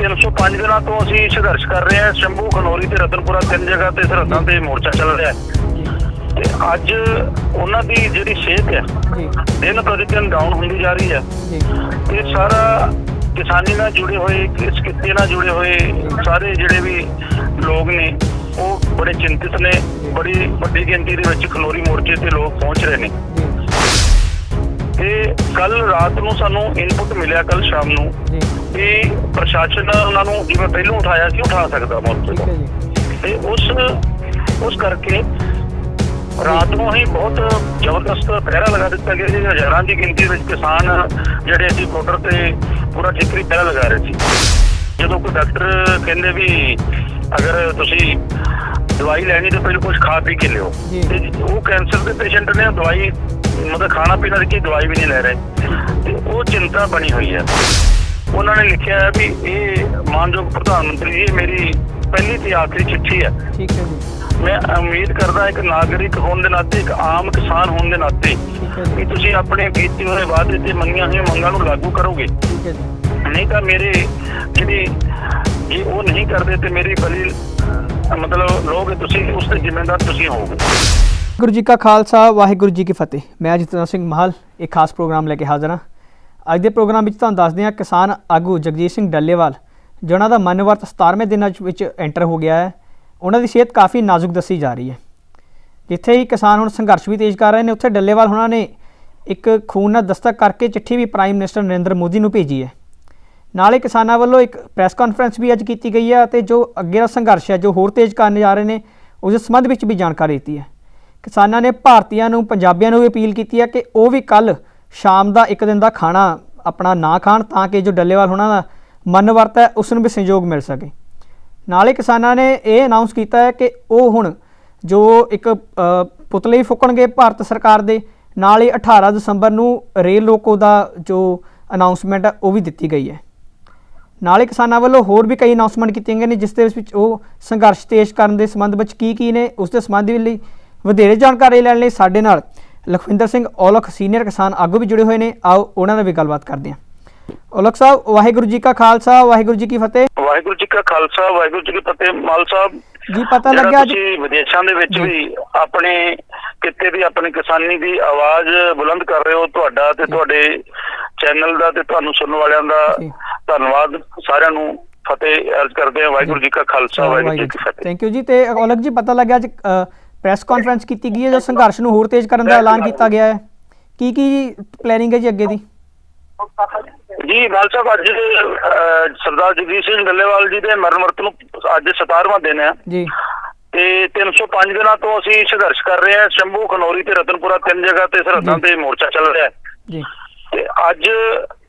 305 ਦਿਨਾਂ ਤੋਂ ਅਸੀਂ ਸੰਘਰਸ਼ ਕਰ ਰਹੇ ਹਾਂ। ਸ਼ੰਭੂ ਖਨੌਰੀ ਤੇ ਰਤਨਪੁਰਾ ਤਿੰਨ ਜਗ੍ਹਾ ਤੇ ਸਰਹੱਦਾਂ ਤੇ ਮੋਰਚਾ ਚੱਲ ਰਿਹਾ ਤੇ ਅੱਜ ਉਹਨਾਂ ਦੀ ਜਿਹੜੀ ਸਿਹਤ ਹੈ ਦਿਨ ਪ੍ਰਤੀ ਦਿਨ ਡਾਊਨ ਹੁੰਦੀ ਜਾ ਰਹੀ ਹੈ। ਇਹ ਸਾਰਾ ਕਿਸਾਨੀ ਨਾਲ ਜੁੜੇ ਹੋਏ ਇਸ ਕਿੱਤੇ ਨਾਲ ਜੁੜੇ ਹੋਏ ਸਾਰੇ ਜਿਹੜੇ ਵੀ ਲੋਕ ਨੇ ਉਹ ਬੜੇ ਚਿੰਤਿਤ ਨੇ। ਬੜੀ ਵੱਡੀ ਗਿਣਤੀ ਦੇ ਵਿੱਚ ਖਨੌਰੀ ਮੋਰਚੇ ਤੇ ਲੋਕ ਪਹੁੰਚ ਰਹੇ ਨੇ। ਤੇ ਕੱਲ ਰਾਤ ਨੂੰ ਸਾਨੂੰ ਇਨਪੁਟ ਮਿਲਿਆ ਕੱਲ ਸ਼ਾਮ ਨੂੰ ਜੀ। ਕਿ ਪ੍ਰਸ਼ਾਸਨ ਉਹਨਾਂ ਨੂੰ ਜਿਵੇਂ ਪਹਿਲਾਂ ਉਠਾਇਆ ਸੀ ਉਠਾ ਸਕਦਾ ਠੀਕ ਤੋਂ ਤੇ ਉਸ ਉਸ ਕਰਕੇ ਰਾਤ ਨੂੰ ਹੀ ਬਹੁਤ ਜ਼ਬਰਦਸਤ ਪਹਿਰਾ ਲਗਾ ਦਿੱਤਾ ਗਿਆ ਜੀ ਹਜ਼ਾਰਾਂ ਦੀ ਗਿਣਤੀ ਵਿੱਚ ਕਿਸਾਨ ਜਿਹੜੇ ਅਸੀਂ ਬਾਰਡਰ ਤੇ ਪੂਰਾ ਠਿਕਰੀ ਪਹਿਰਾ ਲਗਾ ਰਹੇ ਸੀ। ਜਦੋਂ ਕੋਈ ਡਾਕਟਰ ਕਹਿੰਦੇ ਵੀ ਅਗਰ ਤੁਸੀਂ ਦਵਾਈ ਲੈਣੀ ਤਾਂ ਪਹਿਲਾਂ ਕੁਝ ਖਾ ਪੀ ਕੇ ਲਿਓ। ਤੇ ਉਹ ਕੈਂਸਰ ਦੇ ਪੇਸ਼ੈਂਟ ਨੇ ਦਵਾਈ ਮਤਲਬ ਖਾਣਾ ਪੀਣਾ ਦੀ ਕੀ ਦਵਾਈ ਵੀ ਨਹੀਂ ਲੈ ਰਹੇ। ਤੇ ਉਹ ਚਿੰਤਾ ਬਣੀ ਹੋਈ ਹੈ। ਉਹਨਾਂ ਨੇ ਲਿਖਿਆ ਹੈ ਵੀ ਇਹ ਮਾਨਯੋਗ ਪ੍ਰਧਾਨ ਮੰਤਰੀ ਜੀ ਮੇਰੀ ਪਹਿਲੀ ਤੇ ਆਖਰੀ ਚਿੱਠੀ ਹੈ। ਠੀਕ ਹੈ ਜੀ। ਮੈਂ ਉਮੀਦ ਕਰਦਾ ਇੱਕ ਨਾਗਰਿਕ ਹੋਣ ਦੇ ਨਾਤੇ ਇੱਕ ਆਮ ਕਿਸਾਨ ਹੋਣ ਦੇ ਨਾਤੇ ਕਿ ਤੁਸੀਂ ਆਪਣੇ ਕੀਤੇ ਹੋਏ ਵਾਅਦੇ ਤੇ ਮੰਗੀਆਂ ਹੋਈਆਂ ਮੰਗਾਂ ਨੂੰ ਲਾਗੂ ਕਰੋਗੇ। ਠੀਕ ਹੈ ਜੀ। ਨਹੀਂ ਤਾਂ ਮੇਰੇ ਜਿਹੜੀ ਜੇ ਉਹ ਨਹੀਂ ਕਰਦੇ ਤੇ ਮੇਰੀ ਬਲੀ ਮਤਲਬ ਲੋਗੇ ਤੁਸੀਂ ਉਸ ਦੇ ਜ਼ਿੰਮੇਦਾਰ ਤੁਸੀਂ ਹੋਵੋਗੇ। ਗੁਰੂ ਜੀ ਕਾ ਖਾਲਸਾ, ਵਾਹਿਗੁਰੂ ਜੀ ਕੀ ਫਤਿਹ। ਮੈਂ ਜਤਨ ਸਿੰਘ ਮਹਾਲ ਇੱਕ ਖਾਸ ਪ੍ਰੋਗਰਾਮ ਲੈ ਕੇ ਹਾਜ਼ਰ ਹਾਂ। ਅੱਜ ਦੇ ਪ੍ਰੋਗਰਾਮ ਵਿੱਚ ਤੁਹਾਨੂੰ ਦੱਸਦੇ ਹਾਂ ਕਿਸਾਨ ਆਗੂ ਜਗਜੀਤ ਸਿੰਘ ਡੱਲੇਵਾਲ, ਜਿਨ੍ਹਾਂ ਦਾ ਮਨਵਰਤ 17ਵੇਂ ਦਿਨਾਂ ਵਿੱਚ ਐਂਟਰ ਹੋ ਗਿਆ ਹੈ। ਉਹਨਾਂ ਦੀ ਸਿਹਤ ਕਾਫੀ ਨਾਜ਼ੁਕ ਦੱਸੀ ਜਾ ਰਹੀ ਹੈ। ਜਿੱਥੇ ਹੀ ਕਿਸਾਨ ਹੁਣ ਸੰਘਰਸ਼ ਵੀ ਤੇਜ਼ ਕਰ ਰਹੇ ਨੇ, ਉੱਥੇ ਡੱਲੇਵਾਲ ਉਹਨਾਂ ਨੇ ਇੱਕ ਖੂਨ ਨਾਲ ਦਸਤਕ ਕਰਕੇ ਚਿੱਠੀ ਵੀ ਪ੍ਰਾਈਮ ਮਿਨਿਸਟਰ ਨਰਿੰਦਰ ਮੋਦੀ ਨੂੰ ਭੇਜੀ ਹੈ। ਨਾਲੇ ਕਿਸਾਨਾਂ ਵੱਲੋਂ ਇੱਕ ਪ੍ਰੈਸ ਕਾਨਫਰੰਸ ਵੀ ਅੱਜ ਕੀਤੀ ਗਈ ਹੈ ਅਤੇ ਜੋ ਅੱਗੇ ਦਾ ਸੰਘਰਸ਼ ਹੈ, ਜੋ ਹੋਰ ਤੇਜ਼ ਕਰਨ ਜਾ ਰਹੇ ਨੇ, ਉਸ ਸੰਬੰਧ ਵਿੱਚ ਵੀ ਜਾਣਕਾਰੀ ਦਿੱਤੀ ਹੈ। ਕਿਸਾਨਾਂ ਨੇ ਭਾਰਤੀਆਂ ਨੂੰ, ਪੰਜਾਬੀਆਂ ਨੂੰ ਵੀ ਅਪੀਲ ਕੀਤੀ ਹੈ ਕਿ ਉਹ ਵੀ ਕੱਲ ਸ਼ਾਮ ਦਾ ਇੱਕ ਦਿਨ ਦਾ ਖਾਣਾ ਆਪਣਾ ਨਾ ਖਾਣ ਤਾਂ ਕਿ ਜੋ ਡੱਲੇਵਾਲ ਹੋਣਾ ਦਾ ਮਨ ਵਰਤ ਹੈ, ਉਸ ਨੂੰ ਵੀ ਸਹਿਯੋਗ ਮਿਲ ਸਕੇ। ਨਾਲੇ ਕਿਸਾਨਾਂ ਨੇ ਇਹ ਅਨਾਉਂਸ ਕੀਤਾ ਹੈ ਕਿ ਉਹ ਹੁਣ ਜੋ ਇੱਕ ਪੁਤਲੇ ਵੀ ਫੂਕਣਗੇ ਭਾਰਤ ਸਰਕਾਰ ਦੇ, ਨਾਲ ਹੀ 18 ਦਸੰਬਰ ਨੂੰ ਰੇਲ ਰੋਕੋ ਦਾ ਜੋ ਅਨਾਉਂਸਮੈਂਟ ਹੈ, ਉਹ ਵੀ ਦਿੱਤੀ ਗਈ ਹੈ। ਨਾਲੇ ਕਿਸਾਨਾਂ ਵੱਲੋਂ ਹੋਰ ਵੀ ਕਈ ਅਨਾਉਂਸਮੈਂਟ ਕੀਤੀਆਂ ਗਈਆਂ ਨੇ, ਜਿਸ ਦੇ ਵਿੱਚ ਉਹ ਸੰਘਰਸ਼ ਤੇਜ਼ ਕਰਨ ਦੇ ਸੰਬੰਧ ਵਿੱਚ ਕੀ ਕੀ ਨੇ, ਉਸ ਦੇ ਸੰਬੰਧ ਲਈ ਵਧੇਰੇ ਜਾਣਕਾਰੀ ਲੈਣ ਲਈ ਸਾਡੇ ਨਾਲ ਲਖਵਿੰਦਰ ਸਿੰਘ ਔਲਖ ਸੀਨੀਅਰ ਕਿਸਾਨ ਆਗੂ ਵੀ ਜੁੜੇ ਹੋਏ ਨੇ। ਆਓ ਉਹਨਾਂ ਨਾਲ ਵੀ ਗੱਲਬਾਤ ਕਰਦੇ ਹਾਂ। ਔਲਖ ਸਾਹਿਬ ਵਾਹਿਗੁਰੂ ਜੀ ਕਾ ਖਾਲਸਾ ਵਾਹਿਗੁਰੂ ਜੀ ਕੀ ਫਤਿਹ। ਵਾਹਿਗੁਰੂ ਜੀ ਕਾ ਖਾਲਸਾ ਵਾਹਿਗੁਰੂ ਜੀ ਕੀ ਫਤਿਹ। ਮਾਲ ਸਾਹਿਬ ਜੀ ਪਤਾ ਲੱਗਿਆ ਅੱਜ ਤੁਸੀਂ ਵਿਦੇਸ਼ਾਂ ਦੇ ਵਿੱਚ ਜੀ। ਵੀ ਆਪਣੇ ਕਿੱਤੇ ਦੀ ਆਪਣੀ ਕਿਸਾਨੀ ਦੀ ਆਵਾਜ਼ ਬੁਲੰਦ ਕਰ ਰਹੇ ਹੋ ਤੁਹਾਡਾ ਤੇ ਤੁਹਾਡੇ ਚੈਨਲ ਦਾ ਤੇ ਤੁਹਾਨੂੰ ਸੁਣਨ ਵਾਲਿਆਂ ਦਾ ਜੀ। ਧੰਨਵਾਦ। ਸਾਰਿਆਂ ਨੂੰ ਫਤਿਹ ਅਰਜ਼ ਕਰਦੇ ਹਾਂ। ਵਾਹਿਗੁਰੂ ਜੀ। ਕਾ ਖਾਲਸਾ ਵਾਹਿਗੁਰੂ ਜੀ ਕੀ ਫਤਿਹ। ਥੈਂਕ ਯੂ ਜੀ। ਤੇ ਔਲਖ ਜੀ ਪਤਾ ਲੱਗਿਆ ਅੱਜ ਪ੍ਰੈਸ ਕਾਨਫਰੰਸ ਕੀਤੀ ਗਈ ਹੈ ਜੋ ਸੰਘਰਸ਼ ਨੂੰ ਹੋਰ ਤੇਜ਼ ਕਰਨ ਦਾ ਐਲਾਨ ਕੀਤਾ ਗਿਆ ਹੈ? ਕੀ ਕੀ ਪਲੈਨਿੰਗ ਹੈ ਜੀ ਅੱਗੇ ਦੀ? ਜੀ ਸਾਹਿਬ ਅੱਜ ਸਰਦਾਰ ਜਗਜੀਤ ਸਿੰਘ ਡੱਲੇਵਾਲ ਜੀ ਦੇ ਮਰਨ ਵਰਤ ਨੂੰ ਅੱਜ 17ਵਾਂ ਦਿਨ ਹੈ। ਜੀ। ਤੇ 305 ਦਿਨਾਂ ਤੋਂ ਅਸੀਂ ਸੰਘਰਸ਼ ਕਰ ਰਹੇ ਹਾਂ। ਸ਼ੰਭੂ ਖਨੌਰੀ ਤੇ ਰਤਨਪੁਰਾ ਤਿੰਨ ਜਗ੍ਹਾ ਤੇ ਸਰਹੱਦਾਂ। ਤੇ ਮੋਰਚਾ ਚੱਲ ਰਿਹਾ ਹੈ। ਜੀ। ਤੇ ਅੱਜ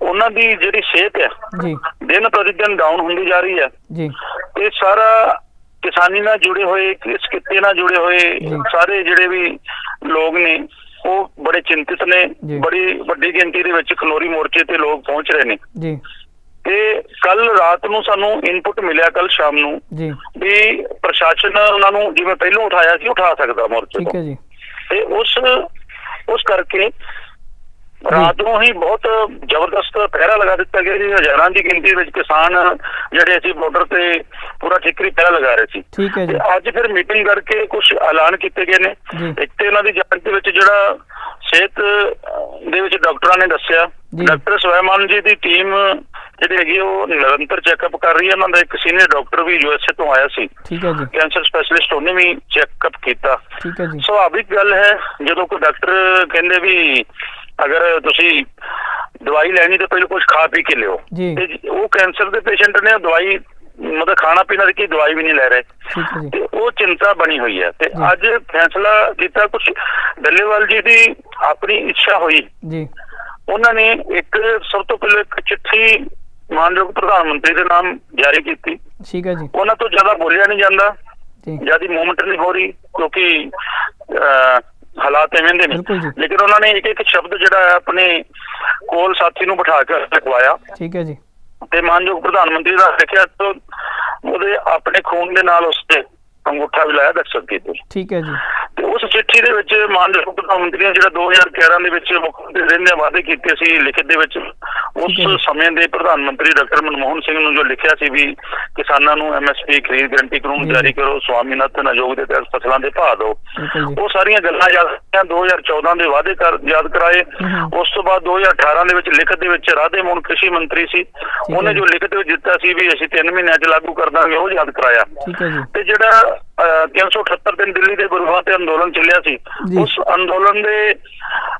ਉਹਨਾਂ ਦੀ ਜਿਹੜੀ ਸਿਹਤ ਹੈ ਜੀ। ਦਿਨ ਪ੍ਰਤੀ ਦਿਨ ਡਾਊਨ ਹੁੰਦੀ ਜਾ ਰਹੀ ਹੈ। ਜੀ। ਇਹ ਸਾਰਾ ਕਿਸਾਨੀ ਨਾਲ ਜੁੜੇ ਹੋਏ ਇਸ ਕਿੱਤੇ ਨਾਲ ਜੁੜੇ ਹੋਏ। ਸਾਰੇ ਜਿਹੜੇ ਵੀ ਲੋਕ ਨੇ ਉਹ ਬੜੇ ਚਿੰਤਿਤ ਨੇ। ਬੜੀ ਵੱਡੀ ਗਿਣਤੀ ਦੇ ਵਿੱਚ ਖਨੌਰੀ ਮੋਰਚੇ ਤੇ ਲੋਕ ਪਹੁੰਚ ਰਹੇ ਨੇ। ਜੀ। ਤੇ ਕੱਲ ਰਾਤ ਨੂੰ ਸਾਨੂੰ ਇਨਪੁਟ ਮਿਲਿਆ ਕੱਲ ਸ਼ਾਮ ਨੂੰ ਜੀ। ਵੀ ਪ੍ਰਸ਼ਾਸਨ ਉਹਨਾਂ ਨੂੰ ਜਿਵੇਂ ਪਹਿਲਾਂ ਉਠਾਇਆ ਸੀ ਉਠਾ ਸਕਦਾ ਮੋਰਚੇ ਠੀਕ ਤੋਂ। ਹੈ ਜੀ। ਤੇ ਉਸ ਉਸ ਕਰਕੇ ਰਾਤ ਨੂੰ ਹੀ ਬਹੁਤ ਜ਼ਬਰਦਸਤ ਪਹਿਰਾ ਲਗਾ ਦਿੱਤਾ ਗਿਆ ਜੀ। ਹਜ਼ਾਰਾਂ ਦੀ ਗਿਣਤੀ ਵਿੱਚ ਕਿਸਾਨ ਜਿਹੜੇ ਅਸੀਂ ਬਾਰਡਰ ਤੇ ਪੂਰਾ ਠਿਕਰੀ ਪਹਿਰਾ ਲਗਾ ਰਹੇ ਸੀ। ਠੀਕ ਹੈ ਜੀ। ਅੱਜ ਫਿਰ ਮੀਟਿੰਗ ਕਰਕੇ ਕੁਝ ਐਲਾਨ ਕੀਤੇ ਗਏ ਨੇ। ਇੱਕ ਤੇ ਇਹਨਾਂ ਦੀ ਜਾਂਚ ਦੇ ਵਿੱਚ ਜਿਹੜਾ ਸਿਹਤ ਦੇ ਵਿੱਚ ਡਾਕਟਰਾਂ ਨੇ ਦੱਸਿਆ। ਡਾਕਟਰ ਸਵੈਮਾਨ ਜੀ ਦੀ ਟੀਮ ਜਿਹੜੀ ਹੈਗੀ ਉਹ ਨਿਰੰਤਰ ਚੈੱਕਅਪ ਕਰ ਰਹੀ ਹੈ ਉਹਨਾਂ ਦਾ ਇੱਕ ਸੀਨੀਅਰ ਡਾਕਟਰ ਵੀ ਯੂਐਸਏ ਤੋਂ ਆਇਆ ਸੀ। ਠੀਕ ਹੈ ਜੀ। ਕੈਂਸਰ ਸਪੈਸ਼ਲਿਸਟ ਉਹਨੇ ਵੀ ਚੈੱਕਅਪ ਕੀਤਾ। ਠੀਕ ਹੈ ਜੀ। ਸੁਭਾਵਿਕ ਗੱਲ ਹੈ ਜਦੋਂ ਕੋਈ ਡਾਕਟਰ ਕਹਿੰਦੇ ਵੀ ਅਗਰ ਤੁਸੀਂ ਦਵਾਈ ਲੈਣੀ ਤਾਂ ਪਹਿਲਾਂ ਕੁਝ ਖਾ ਪੀ ਕੇ ਲਿਓ। ਜੀ। ਤੇ ਉਹ ਕੈਂਸਰ ਦੇ ਪੇਸ਼ੈਂਟ ਨੇ ਦਵਾਈ ਮਤਲਬ ਖਾਣਾ ਪੀਣਾ ਦੀ ਕੀ ਦਵਾਈ ਵੀ ਨਹੀਂ ਲੈ ਰਹੇ। ਠੀਕ ਹੈ ਜੀ। ਤੇ ਉਹ ਚਿੰਤਾ ਬਣੀ ਹੋਈ ਹੈ। ਤੇ ਜੀ। ਅੱਜ ਫੈਸਲਾ ਕੀਤਾ ਕੁਝ ਡੱਲੇਵਾਲ ਜੀ ਦੀ ਆਪਣੀ ਇੱਛਾ ਹੋਈ। ਜੀ। ਉਹਨਾਂ ਨੇ ਇੱਕ ਸਭ ਤੋਂ ਪਹਿਲਾਂ ਇੱਕ ਚਿੱਠੀ ਮਾਨਯੋਗ ਪ੍ਰਧਾਨ ਮੰਤਰੀ ਦੇ ਨਾਮ ਜਾਰੀ ਕੀਤੀ। ਠੀਕ ਹੈ ਜੀ। ਉਹਨਾਂ ਤੋਂ ਜ਼ਿਆਦਾ ਬੋਲਿਆ ਨਹੀਂ ਜਾਂਦਾ। ਜੀ। ਜਿਆਦੀ ਮੂਵਮੈਂਟ ਨਹੀਂ ਹੋ ਰਹੀ ਕਿਉਂਕਿ ਅਹ, ਹਾਲਾਤ ਐਵੇਂ ਦੇ ਨੇ। ਲੇਕਿਨ ਉਹਨਾਂ ਨੇ ਇੱਕ ਇੱਕ ਸ਼ਬਦ ਜਿਹੜਾ ਹੈ ਆਪਣੇ ਕੋਲ ਸਾਥੀ ਨੂੰ ਬਿਠਾ ਕੇ ਲਿਖਵਾਇਆ ਠੀਕ ਹੈ ਜੀ। ਤੇ ਮਾਨਯੋਗ ਪ੍ਰਧਾਨ ਮੰਤਰੀ ਦਾ ਲਿਖਿਆ ਤੋਂ ਉਹਦੇ ਆਪਣੇ ਖੂਨ ਦੇ ਨਾਲ ਉਸ ਤੇ ਅੰਗੂਠਾ ਵੀ ਲਾਇਆ ਦਸਤਖਤ ਕੀਤੀ ਠੀਕ ਹੈ ਜੀ। ਤੇ ਉਸ ਚਿੱਠੀ ਦੇ ਵਿੱਚ ਮਾਨਯੋਗ ਪ੍ਰਧਾਨ ਮੰਤਰੀ ਨੇ ਜਿਹੜਾ 2011 ਦੇ ਵਿੱਚ ਮੁੱਖ ਮੰਤਰੀ ਰਹਿੰਦੇ ਵਾਅਦੇ ਕੀਤੇ ਸੀ ਲਿਖਤ ਦੇ ਵਿੱਚ। ਉਸ। ਸਮੇਂ ਦੇ ਪ੍ਰਧਾਨ ਮੰਤਰੀ ਡਾਕਟਰ ਮਨਮੋਹਨ ਸਿੰਘ ਨੂੰ ਜੋ ਲਿਖਿਆ ਸੀ ਵੀ ਕਿਸਾਨਾਂ ਨੂੰ ਐਮਐਸਪੀ ਖਰੀਦ ਗਰੰਟੀ ਕਾਨੂੰਨ। ਜਾਰੀ ਕਰੋ ਸਵਾਮੀਨਾਥਨ ਆਯੋਗ ਦੇ ਤਹਿਤ ਫਸਲਾਂ ਦੇ ਭਾਅ ਦਿਓ। ਜੀ। ਉਹ ਸਾਰੀਆਂ ਗੱਲਾਂ ਯਾਦ ਆਈਆਂ 2014 ਦੇ ਵਾਅਦੇ ਕਰ ਯਾਦ ਕਰਾਏ। ਉਸ ਤੋਂ ਬਾਅਦ 2018 ਦੇ ਵਿੱਚ ਲਿਖਤ ਦੇ ਵਿੱਚ ਰਾਧੇ ਮੋਹਨ ਕ੍ਰਿਸ਼ੀ ਮੰਤਰੀ ਸੀ। ਉਹਨੇ ਜੀ। ਲਿਖਤ ਵਿੱਚ ਦਿੱਤਾ ਸੀ ਵੀ ਅਸੀਂ 3 ਮਹੀਨਿਆਂ 'ਚ ਲਾਗੂ ਕਰ ਦਾਂਗੇ ਉਹ ਯਾਦ ਕਰਾਇਆ। ਠੀਕ ਹੈ ਜੀ। ਤੇ ਜਿਹੜਾ 378 ਦਿਨ ਦਿੱਲੀ ਦੇ ਗੁਰੂਆਂ ਤੇ ਅੰਦੋਲਨ ਚੱਲਿਆ ਸੀ। ਉਸ ਅੰਦੋਲਨ ਦੇ